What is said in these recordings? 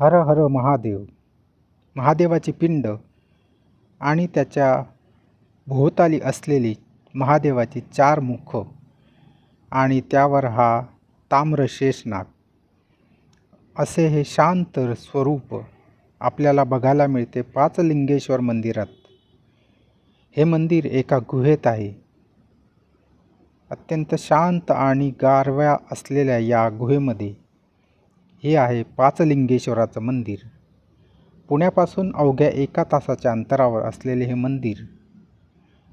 हर हर महादेव. महादेवाची पिंड आणि त्याच्या भोवताली असलेली महादेवाची चार मुख आणि त्यावर हा ताम्र शेषनाग. असे हे शांत स्वरूप आपल्याला बघायला मिळते पाचलिंगेश्वर मंदिरात. हे मंदिर एका गुहेत आहे. अत्यंत शांत आणि गारव्या असलेल्या या गुहेमध्ये हे आहे पाचलिंगेश्वराचं मंदिर. पुण्यापासून अवघ्या एका तासाच्या अंतरावर असलेले हे मंदिर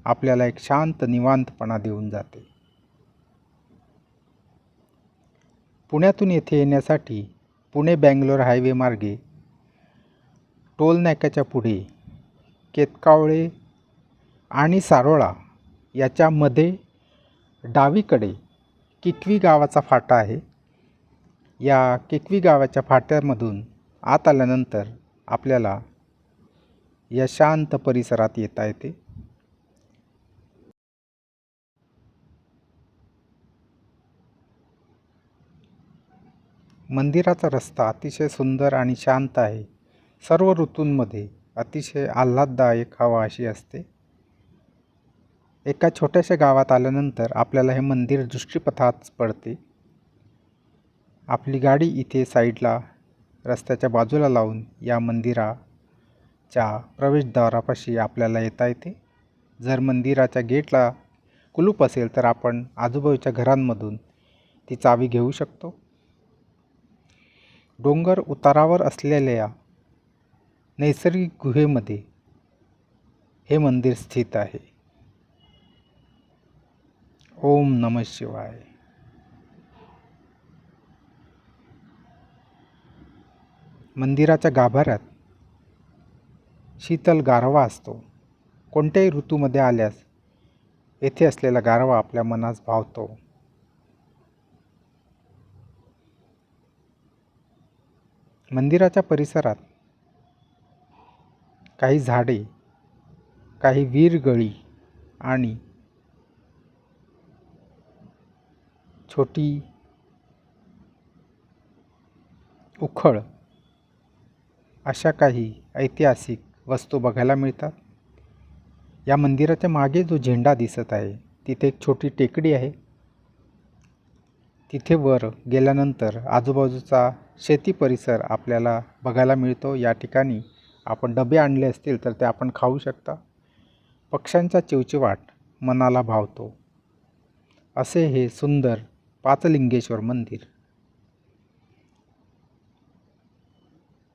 आपल्याला एक शांत निवांतपणा देऊन जाते. पुण्यातून येथे येण्यासाठी पुणे बँगलोर हायवे मार्गे टोलनाक्याच्या पुढे केतकावळे आणि सारोळा याच्यामध्ये डावीकडे किकवी गावाचा फाटा आहे? या किकवी गावाच्या फाट्यामधून आत आल्यानंतर आपल्याला या शांत परिसरात येता येते. मंदिराचा रस्ता अतिशय सुंदर आणि शांत आहे. सर्व ऋतूंमध्ये अतिशय आल्हाददायक हवा अशी असते. एका छोट्याशा गावात आल्यानंतर आपल्याला हे मंदिर दृष्टीपथात पडते. आपली गाडी इथे साईडला रस्त्याच्या बाजूला लावून या मंदिराच्या प्रवेशद्वारापाशी आपल्याला येता येते. जर मंदिराच्या गेटला कुलूप असेल तर आपण आजूबाजूच्या घरांमधून ती चावी घेऊ शकतो. डोंगर उतारावर असलेल्या नैसर्गिक गुहेमध्ये हे मंदिर स्थित आहे. ओम नम शिवाय. मंदिराच्या गाभाऱ्यात शीतल गारवा असतो. कोणत्याही ऋतूमध्ये आल्यास येथे असलेला गारवा आपल्या मनास भावतो. मंदिराच्या परिसरात काही झाडे काही वीरगळी आणि छोटी उखळ अशा काही ऐतिहासिक वस्तू बघायला मिळतात? या मंदिराच्या मागे जो झेंडा दिसत आहे तिथे एक छोटी टेकडी आहे. तिथे वर गेल्यानंतर आजूबाजूचा शेती परिसर आपल्याला बघायला मिळतो. या ठिकाणी आपण डबे आणले असतील तर ते आपण खाऊ शकता. पक्ष्यांचा चिवचिवाट मनाला भावतो. असे हे सुंदर पाचलिंगेश्वर मंदिर.